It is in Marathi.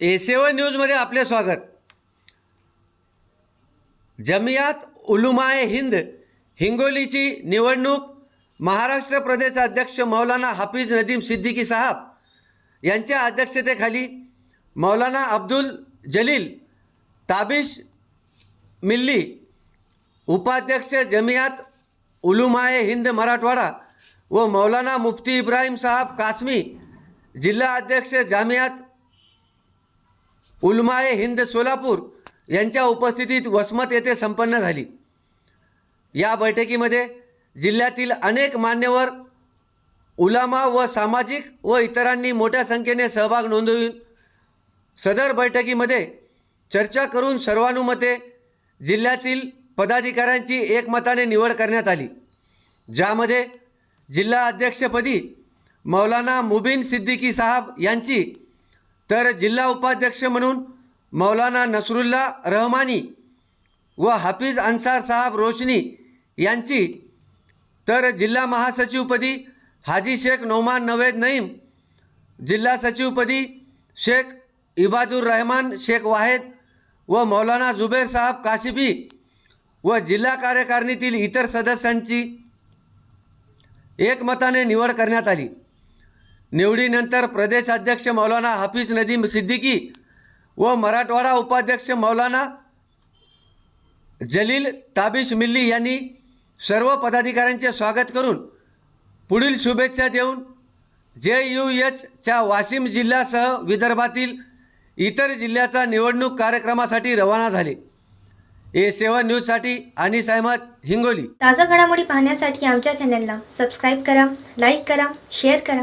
ए सेवन न्यूजमध्ये आपले स्वागत. जमियात उलुमाए हिंद हिंगोलीची निवडणूक महाराष्ट्र प्रदेश अध्यक्ष मौलाना हाफिज नदीम सिद्दीकी साहब यांच्या अध्यक्षतेखाली मौलाना अब्दुल जलील ताबिश मिल्ली उपाध्यक्ष जमियात उलुमाए हिंद मराठवाडा व मौलाना मुफ्ती इब्राहिम साहब कासमी जिल्हा अध्यक्ष जामियात उलमाए हिंद सोलापूर यांच्या उपस्थितीत वसमत येथे संपन्न झाली. या बैठकीमध्ये जिल्ह्यातील अनेक मान्यवर उलामा व सामाजिक व इतरांनी मोठ्या संख्येने सहभाग नोंदवून सदर बैठकीमध्ये चर्चा करून सर्वानुमते जिल्ह्यातील पदाधिकाऱ्यांची एकमताने निवड करण्यात आली. ज्यामध्ये जिल्हा अध्यक्षपदी मौलाना मुबीन सिद्दीकी साहब यांची तर जिल्हा उपाध्यक्ष म्हणून मौलाना नसरुल्ला रहमानी व हाफिज अन्सार साहब रोशनी यांची तर जिल्हा महासचिवपदी हाजी शेख नोमान नवेद नईम जिल्हा सचिवपदी शेख इबादुर रहमान शेख वाहेद व मौलाना जुबेर साहब काशिबी व जिल्हा कार्यकारिणीतील इतर सदस्यांची एकमताने निवड करण्यात आली. निवडीनंतर प्रदेशाध्यक्ष मौलाना हाफिज नदीम सिद्दीकी व मराठवाडा उपाध्यक्ष मौलाना जलील ताबिश मिल्ली यांनी सर्व पदाधिकाऱ्यांचे स्वागत करून पुढील शुभेच्छा देऊन जे यू एचच्या वाशिम जिल्ह्यासह विदर्भातील इतर जिल्ह्याचा निवडणूक कार्यक्रमासाठी रवाना झाले. ए सेवन न्यूजसाठी अनिस अहमद हिंगोली. ताज्या घडामोडी पाहण्यासाठी आमच्या चॅनलला सबस्क्राईब करा लाईक करा शेअर करा.